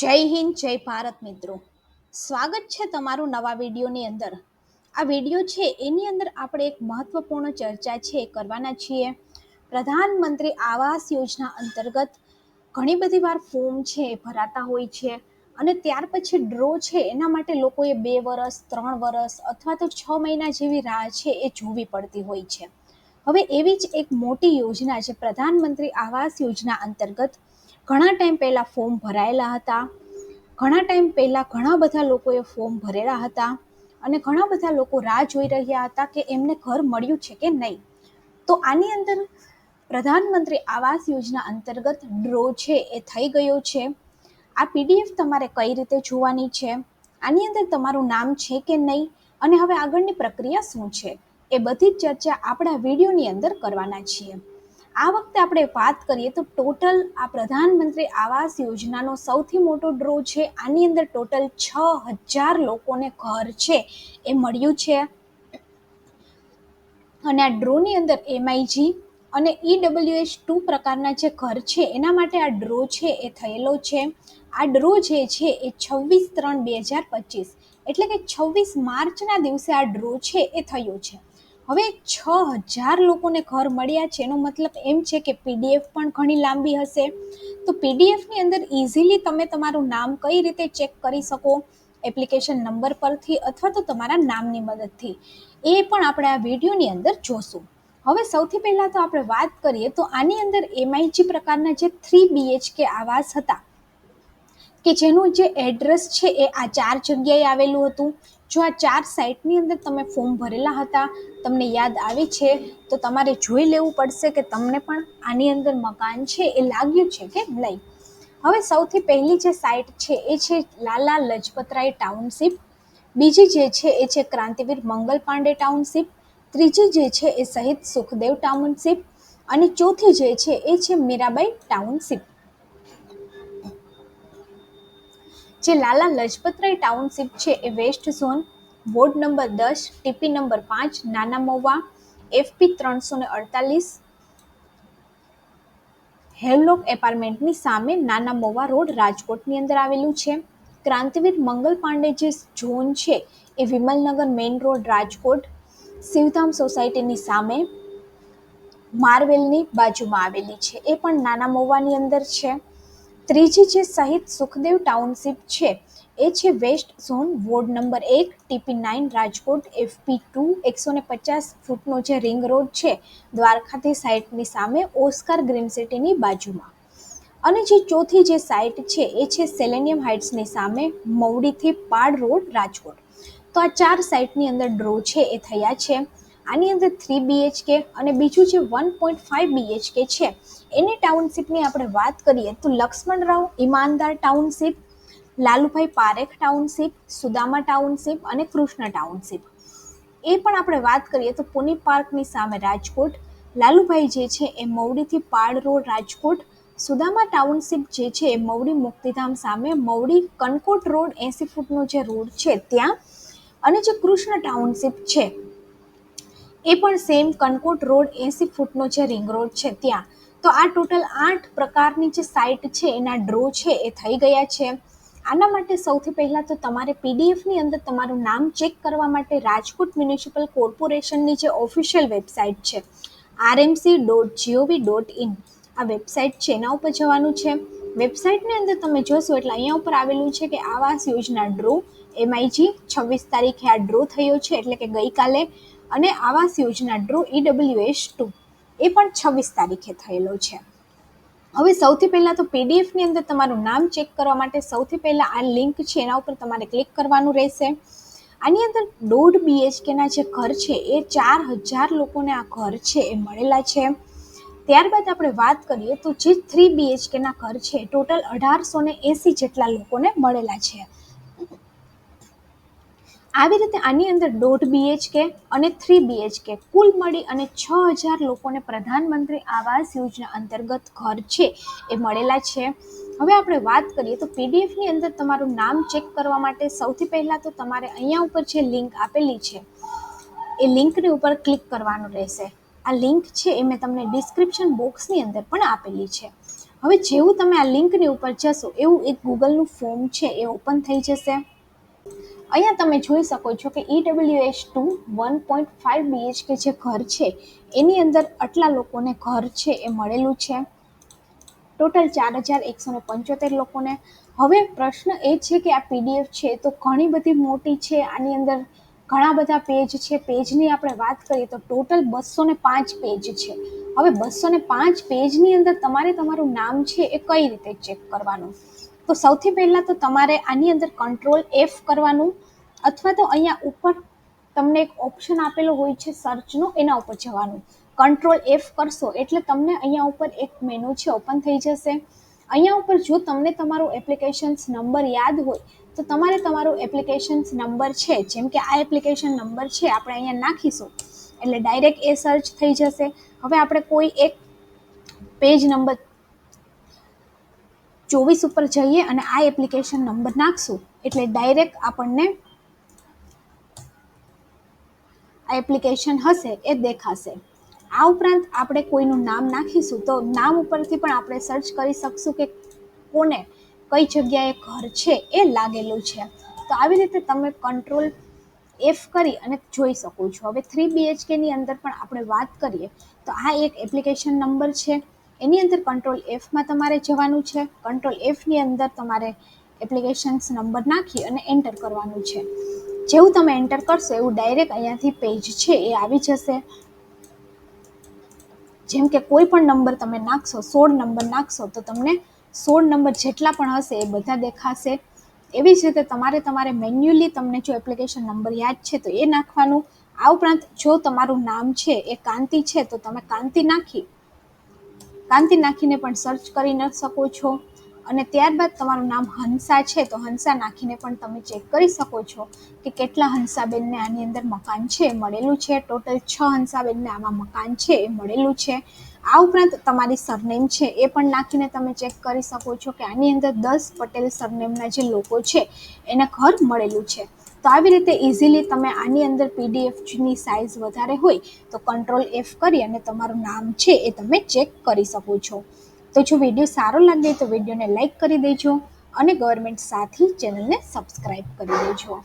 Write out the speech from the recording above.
જય હિન્દ, જય ભારત મિત્રો. સ્વાગત છે તમારું નવા વિડીયોની અંદર. આ વીડિયો છે, એની અંદર આપણે એક મહત્વપૂર્ણ ચર્ચા છે કરવાના છીએ. પ્રધાનમંત્રી આવાસ યોજના અંતર્ગત ઘણી બધી વાર ફોર્મ છે ભરાતા હોય છે અને ત્યાર પછી ડ્રો છે એના માટે લોકોએ બે વરસ, ત્રણ વરસ અથવા તો છ મહિના જેવી રાહ છે એ જોવી પડતી હોય છે. હવે એવી જ એક મોટી યોજના છે, પ્રધાનમંત્રી આવાસ યોજના અંતર્ગત ઘણા ટાઈમ પહેલાં ફોર્મ ભરાયેલા હતા. ઘણા ટાઈમ પહેલાં ઘણા બધા લોકોએ ફોર્મ ભરેલા હતા અને ઘણા બધા લોકો રાહ જોઈ રહ્યા હતા કે એમને ઘર મળ્યું છે કે નહીં. તો આની અંદર પ્રધાનમંત્રી આવાસ યોજના અંતર્ગત ડ્રો છે એ થઈ ગયો છે. આ પીડીએફ તમારે કઈ રીતે જોવાની છે? આની અંદર તમારું નામ છે કે નહીં? અને હવે આગળની પ્રક્રિયા શું છે? એ બધી જ ચર્ચા આપણા વિડીયોની અંદર કરવાના છીએ. આ વખતે આપણે વાત કરીએ તો ટોટલ આ પ્રધાનમંત્રી આવાસ યોજનાનો સૌથી મોટો ડ્રો છે. આની અંદર ટોટલ છ હજાર લોકોને ઘર છે. એ મળ્યું છે. અને આ ડ્રોની અંદર એમઆઈજી અને ઈડબ્લ્યુએસ ટુ પ્રકારના જે ઘર છે, એના માટે આ ડ્રો છે એ થયેલો છે. આ ડ્રો જે છે એ છવ્વીસ ત્રણ બે હજાર પચીસ. એટલે કે છવ્વીસ માર્ચના દિવસે આ ડ્રો છે એ થયો છે. હવે છ હજાર લોકોને ઘર મળ્યા છે. એનો મતલબ એમ છે કે પીડીએફ પણ ઘણી લાંબી હશે. તો પીડીએફની અંદર ઇઝીલી તમે તમારું નામ કઈ રીતે ચેક કરી શકો? એપ્લિકેશન નંબર પરથી અથવા તો તમારા નામની મદદથી. એ પણ આપણે આ વિડીયોની અંદર જોશું. હવે સૌથી પહેલાં તો આપણે વાત કરીએ તો આની અંદર એમઆઈજી પ્રકારના જે થ્રી બીએચકે આવાસ હતા, કે જેનું જે એડ્રેસ છે એ આ ચાર જગ્યાએ આવેલું હતું. જો આ ચાર સાઇટની અંદર તમે ફોર્મ ભરેલા હતા, તમને યાદ આવે છે, તો તમારે જોઈ લેવું પડશે કે તમને પણ આની અંદર મકાન છે એ લાગ્યું છે કે નહીં. હવે સૌથી પહેલી જે સાઇટ છે એ છે લાલા લજપતરાય ટાઉનશીપ. બીજી જે છે એ છે ક્રાંતિવીર મંગલ પાંડે ટાઉનશીપ. ત્રીજી જે છે એ શહીદ સુખદેવ ટાઉનશીપ. અને ચોથી જે છે એ છે મીરાબાઈ ટાઉનશીપ. જે લાલા લજપતરાય ટાઉનશીપ છે એ વેસ્ટ ઝોન, વોર્ડ નંબર દસ, ટીપી નંબર પાંચ, નાના મૌવા, એફપી ત્રણસો ને અડતાલીસ હેવલોક એપાર્ટમેન્ટની સામે નાના મોવા રોડ રાજકોટની અંદર આવેલું છે. ક્રાંતિવીર મંગલ પાંડે જે ઝોન છે એ વિમલનગર મેઇન રોડ રાજકોટ, શિવધામ સોસાયટીની સામે માર્વેલની બાજુમાં આવેલી છે. એ પણ નાના મોવાની અંદર છે. ત્રીજી જે શહીદ સુખદેવ ટાઉનશીપ છે, એ છે વેસ્ટ ઝોન વોર્ડ નંબર એક, TP nine, Rajkot FP two, એકસો ને પચાસ ફૂટનો જે રિંગ રોડ છે, દ્વારકાથી સાઇટની સામે ઓસ્કાર ગ્રીન સિટીની બાજુમાં. અને જે ચોથી જે સાઇટ છે, એ છે સેલેનિયમ હાઇટ્સની સામે મવડીથી પાડ રોડ, રાજકોટ. તો આ ચાર સાઇટની અંદર ડ્રો છે, એ થયા છે. આની અંદર થ્રી બીએચકે અને બીજું જે વન પોઈન્ટ ફાઇવ બીએચકે છે, એની ટાઉનશીપની આપણે વાત કરીએ તો Laxmanrao Imandar township Lalubhai Parekh township Sudama township અને કૃષ્ણ ટાઉનશીપ એ પણ આપણે વાત કરીએ તો પુની પાર્કની સામે રાજકોટ, લાલુભાઈ જે છે એ મવડીથી પાડ રોડ રાજકોટ, સુદામા ટાઉનશીપ જે છે એ મવડી મુક્તિધામ સામે મવડી કનકોટ રોડ એંસી ફૂટનો જે રોડ છે ત્યાં, અને જે કૃષ્ણ ટાઉનશીપ છે એ પણ સેમ કનકોટ રોડ એંસી ફૂટનો જે રિંગ રોડ છે ત્યાં. તો આ ટોટલ આઠ પ્રકારની જે સાઇટ છે, એના ડ્રો છે એ થઈ ગયા છે. આના માટે સૌથી પહેલાં તો તમારે પીડીએફની અંદર તમારું નામ ચેક કરવા માટે રાજકોટ મ્યુનિસિપલ કોર્પોરેશનની જે ઓફિશિયલ વેબસાઇટ છે RMC dot G O V dot in આ વેબસાઇટ છે, એના ઉપર જવાનું છે. વેબસાઇટની અંદર તમે જોશો એટલે અહીંયા ઉપર આવેલું છે કે આવાસ યોજના ડ્રો એમઆઈજી છવ્વીસ તારીખે આ ડ્રો થયો છે, એટલે કે ગઈકાલે. અને આવાસ યોજના ડ્રો ઈડબ્લ્યુએસ ટુ એ પણ છવ્વીસ તારીખે થયેલો છે. હવે સૌથી પહેલાં તો પીડીએફની અંદર તમારું નામ ચેક કરવા માટે સૌથી પહેલાં આ લિંક છે, એના ઉપર તમારે ક્લિક કરવાનું રહેશે. આની અંદર દોઢ બીએચકેના જે ઘર છે, એ ચાર હજાર લોકોને આ ઘર છે, એ મળેલા છે. ત્યારબાદ આપણે વાત કરીએ તો જે થ્રી બીએચકેના ઘર છે, ટોટલ અઢારસો ને એંસી જેટલા લોકોને મળેલા છે. આવી રીતે આની અંદર દોઢ બીએચકે અને થ્રી બીએચકે કુલ મળી અને છ હજાર લોકોને પ્રધાનમંત્રી આવાસ યોજના અંતર્ગત ઘર છે, એ મળેલા છે. હવે આપણે વાત કરીએ તો પીડીએફની અંદર તમારું નામ ચેક કરવા માટે સૌથી પહેલાં તો તમારે અહીંયા ઉપર જે લિંક આપેલી છે, એ લિંકની ઉપર ક્લિક કરવાનું રહેશે. આ લિંક છે એ મેં તમને ડિસ્ક્રિપ્શન બોક્સની અંદર પણ આપેલી છે. હવે જેવું તમે આ લિંકની ઉપર જશો, એવું એક ગૂગલનું ફોર્મ છે, એ ઓપન થઈ જશે. અહીંયા તમે જોઈ શકો છો કે EWH two one point five BHK જે ઘર છે, એની અંદર આટલા લોકોને ઘર છે એ મળેલું છે. ટોટલ ચાર હજાર એકસો ને પંચોતેર લોકોને. હવે પ્રશ્ન એ છે કે આ પીડીએફ છે તો ઘણી બધી મોટી છે, આની અંદર ઘણા બધા પેજ છે. પેજની આપણે વાત કરીએ તો ટોટલ બસો ને પાંચ પેજ છે. હવે બસો ને પાંચ પેજની અંદર તમારે તમારું નામ છે એ કઈ રીતે ચેક કરવાનું? તો સૌથી પહેલાં તો તમારે આની અંદર કંટ્રોલ એફ કરવાનું અથવા તો અહીંયા ઉપર તમને એક ઓપ્શન આપેલો હોય છે સર્ચનો એના ઉપર જવાનું. કંટ્રોલ એફ કરશો એટલે તમને અહીંયા ઉપર એક મેનુ છે ઓપન થઈ જશે. અહીંયા ઉપર જો તમને તમારો એપ્લિકેશન્સ નંબર યાદ હોય, તો તમારે તમારો એપ્લિકેશન્સ નંબર છે, જેમ કે આ એપ્લિકેશન નંબર છે, આપણે અહીંયા નાખીશું. એટલે ડાયરેક્ટ એ સર્ચ થઈ જશે. હવે આપણે કોઈ એક પેજ નંબર ચોવીસ ઉપર જઈએ અને આ એપ્લિકેશન નંબર નાખશું. એટલે ડાયરેક્ટ આપણને આ એપ્લિકેશન હશે, એ દેખાશે. આ ઉપરાંત આપણે કોઈનું નામ નાખીશું, તો નામ ઉપરથી પણ આપણે સર્ચ કરી શકશું કે કોને, કઈ જગ્યાએ ઘર છે, એ લાગેલું છે. તો આવી રીતે તમે કંટ્રોલ એફ કરી અને જોઈ શકો છો. હવે થ્રી બીએચકેની અંદર પણ આપણે વાત કરીએ, તો આ એક એપ્લિકેશન નંબર છે. એની અંદર કંટ્રોલ એફમાં તમારે જવાનું છે. કંટ્રોલ એફની અંદર તમારે એપ્લિકેશન્સ નંબર નાખી અને એન્ટર કરવાનું છે. જેવું તમે એન્ટર કરશો એવું ડાયરેક્ટ અહીંયાથી પેજ છે એ આવી જશે. જેમ કે કોઈ પણ નંબર તમે નાખશો, સોળ નંબર નાખશો, તો તમને સોળ નંબર જેટલા પણ હશે એ બધા દેખાશે. એવી જ રીતે તમારે તમારે મેન્યુઅલી તમને જો એપ્લિકેશન નંબર યાદ છે તો એ નાખવાનું. આ ઉપરાંત જો તમારું નામ છે એ કાંતિ છે તો તમે કાંતિ નાખી કાંતિ નાખીને પણ સર્ચ કરી ન શકો છો. અને ત્યારબાદ તમારું નામ હંસા છે, તો હંસા નાખીને પણ તમે ચેક કરી શકો છો કે કેટલા હંસાબેનને આની અંદર મકાન છે મળેલું છે. ટોટલ છ હંસાબેનને આમાં મકાન છે, એ મળેલું છે. આ ઉપરાંત તમારી સરનેમ છે, એ પણ નાખીને તમે ચેક કરી શકો છો કે આની અંદર દસ પટેલ સરનેમના જે લોકો છે, એને ઘર મળેલું છે. તો આવી રીતે ઇઝીલી તમે આની અંદર પીડીએફની સાઇઝ વધારે હોય, તો કંટ્રોલ એફ કરી અને તમારું નામ છે એ તમે ચેક કરી શકો છો. તો જો વીડિયો સારો લાગે તો વિડીયોને લાઇક કરી દેજો અને ગવર્મેન્ટ સાથી ચેનલને સબસ્ક્રાઈબ કરી દેજો.